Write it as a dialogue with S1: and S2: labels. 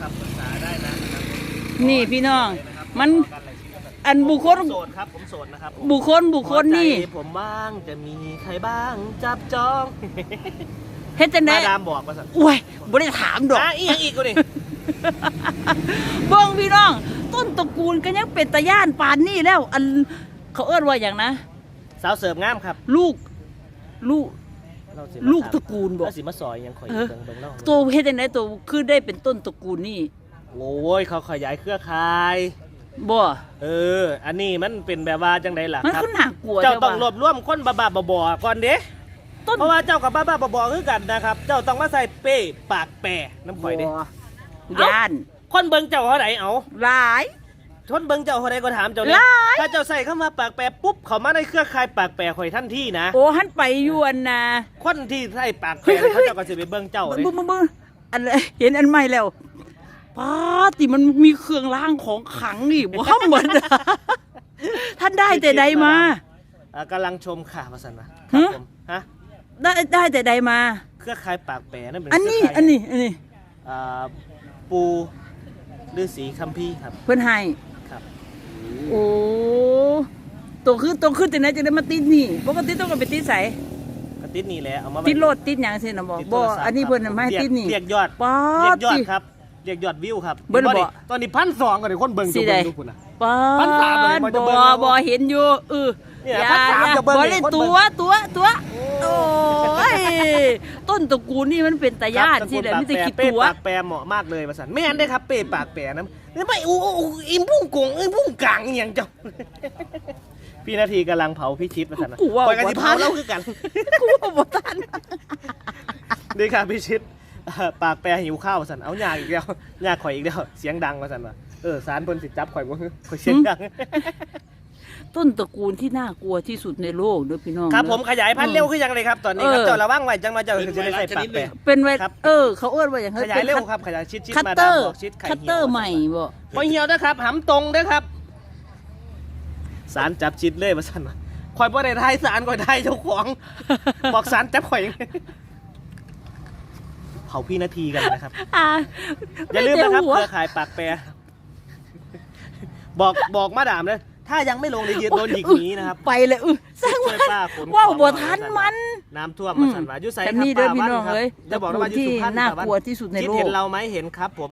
S1: ครับปรึกษาได้นะนะครับ
S2: นี่พี่น้อง
S1: นะครับ
S2: มัน
S1: ขอกันอะไรชิ้นกัน
S2: อันบุคคล
S1: ผมโสดครับผมโสดนะครับผม
S2: บุคคลบุคคลนี่
S1: หัวใจผมบ้างจะมีใครบ้าง จับจอง
S2: เฮ็ดจังได๋
S1: มาดามบอกมาสั่น
S2: โอ้ยบ่ได้ถามดอก
S1: อะอีกอย่างอีกกูนี่
S2: เบิ่งพี่น้อง ต้นตระกูลก็ยังเป็นตาย่านปานนี้แล้ว อันเขาเอิ้นว่าอย่างนะ
S1: สาวเสิร์ฟงามครับ
S2: ลูก ลูก
S1: เราสิ
S2: ลูกตระกูลบอก
S1: เราสิมาซอยยังคอย
S2: เอ
S1: อยู่
S2: อ
S1: เบิ่งเบิ่งเล่า
S2: ตัวเฮ็ดจังไดตัวคือได้เป็นต้นตระกูลนี่
S1: โอ้ยเขาขยายเครือข่าย
S2: บ่
S1: เออ อันนี้มันเป็นแบบว่าจังไดล่ะ
S2: มัน
S1: ครับ
S2: ก็น่ากลัว
S1: เจ้า
S2: ใช่
S1: ต้อง
S2: ปะ
S1: รวบรวมคนบ้าๆบอๆก่อนเด้
S2: ต้น
S1: เพราะว่าเจ้ากับบ้าๆบอๆคือกันนะครับ เจ้าต้องมาใส่เป้ปากแปรน้ำข่อยเด้
S2: บ่ย่าน
S1: คนเบิ่งเจ้าเท่าไหร่เอา
S2: หลาย
S1: คนเบิ่งเจ้าเท่าไหร่ก็ถามเจ้า
S2: ห
S1: เนี่ย
S2: ลาย
S1: ถ้าเจ้าใส่เข้ามาปากแปรปุ๊บเขามาในเครือข่ายปากแปรข่อยทันทีนะ
S2: โอ้หันไปอยวนนะ
S1: คนที่ใส่ปากแปรเขาเจ้าก็สิไปเบิ่งเจ้า
S2: บึ้
S1: เลย
S2: งบึ้งบึ้งบึ้งอันเห็นอันใหม่แล้วป้าติมันมีเครื่องรางของขลังอีกว่าเหมือนท่านได้แต่ใดมา
S1: อ่ากำลังชมค่ะมาสันนะค
S2: ฮะ
S1: รับผมฮะ
S2: ได้ได้แต่ใดมา
S1: เครือข่ายปากแปรนั่นเป็น
S2: อันนี้
S1: เครือข่าย
S2: อันนี้อันนี้
S1: อ่าปูฤาษีคัมภีร์ครับ
S2: เพื่อนให้
S1: ครับ
S2: โอ้ตัวขึ้นตัวขึ้นแต่ไหนจะได้มาติดนี่ปกติต้องกันไปติดใส
S1: กระติดนี่แหละเอามาไว้
S2: ติดโลดติดหยังสินะบอก
S1: ติด
S2: บ
S1: โท
S2: อ
S1: รศัพท์
S2: อันนี้เพื่อน
S1: ครับ
S2: ไม่ให้
S1: รียก
S2: ติดนี่
S1: เรียกยอด
S2: ป๊า
S1: เรีย
S2: ด
S1: กยอด
S2: สิ
S1: ครับเรียกยอดวิวครับ
S2: เบิ่ง
S1: ตอนนี้
S2: บ่
S1: ตอนนี้พันสองกันเลยคนเบิ่ง
S2: สิ
S1: จะ
S2: ใด
S1: เบิ่งดูคุณนะ
S2: ป้า
S1: พันสามเลยมันจะ
S2: บ
S1: เบิ่
S2: อง
S1: แล้ว
S2: บอเห็นอยู่เออ
S1: เนี่ย
S2: อย่า
S1: พันสาม
S2: อย่า
S1: จะเบิ่ง
S2: บอ
S1: เลย
S2: เล่น
S1: คนเบิ่ง
S2: ตัวตัวตัวโอ้ยต้นตระกูลนี่มันเป็นตาย่านสิแหละไม่ได้คิด
S1: เป้
S2: ตัว
S1: ปากแปรเหมาะมากเลยมาสันไม่อันได้ครับเป้ปากแปรนะไม่อู้อู้อู้อิมพุ่งกงอิมพุ่งกลางอหย่างเจ้าพี่นาทีกำลังเผาพี่ชิดมาสันนะ
S2: กูว่า
S1: ปล่อยกันที่
S2: บ่ทั
S1: เผานแล้วคือกัน
S2: กูว่าบ่ทัน
S1: นี่ครับพี่ชิดเอ่อปากแปรหิวข้าวมาสันเอาหยาอีกแล้วหยาข่อยอีกแล้ว เสียงดังมาสันว่าเออสารเพิ่นสิจับข่อยบ่ข่อยเสียงดัง
S2: ต้นตระกูลที่น่ากลัวที่สุดในโลกเด้อพี่น้อง
S1: ครับ
S2: เด้อ
S1: ผมขยายพันธุ์เร็วขึ้นยังเลยครับตอนนี้ครับ
S2: เออ
S1: เจ้าระวังไว้จังมาเจ้าคือจะได้ใส่ปากแปร
S2: เป็นไว้
S1: ครับ
S2: เออ เขาเอิ้นว่าอย่าง
S1: ขยายเร็วครับขยายชิดชิด
S2: คัต
S1: มา
S2: เต
S1: ดา
S2: อ
S1: ม
S2: ร์
S1: บอกชิดไข่
S2: คัต
S1: เหี่ยว
S2: เตอร์ใหม่บ่
S1: พอเหี่ยวนะครับหำตรงนะครับ สารจับชิดเลยมาสั่นว่าข่อยบ่ได้ทายสารข่อยทายเจ้าของ บอกสารจับข่อยเผาพี่นาทีกันนะครับ
S2: อ่า
S1: อย่าลืมนะครับ
S2: หัว
S1: เครือข่ายปากแปรบอกบอกมาดามเลย ถ้ายังไม่ลงในยืนโดนหยิกหนีนะครับ
S2: ไปเลยอือสร้าง
S1: ช่วย
S2: มัน
S1: ป้าขน
S2: ว้าว
S1: ของ
S2: บ่
S1: หน่อย
S2: ทัน
S1: สั่
S2: มัน
S1: น้ำท่วมมาสั่นว่าอยู่ไสค
S2: แต่
S1: รับ
S2: นี่เด้อ
S1: ป้า
S2: พี่
S1: วัน
S2: น้อง
S1: ครับ
S2: เอ้ย
S1: จะบอกว่าอยู่สุพรรณ
S2: ที่น่ากลัวที่สุดในโลก
S1: คิดเห็นเราไหมเห็นครับผม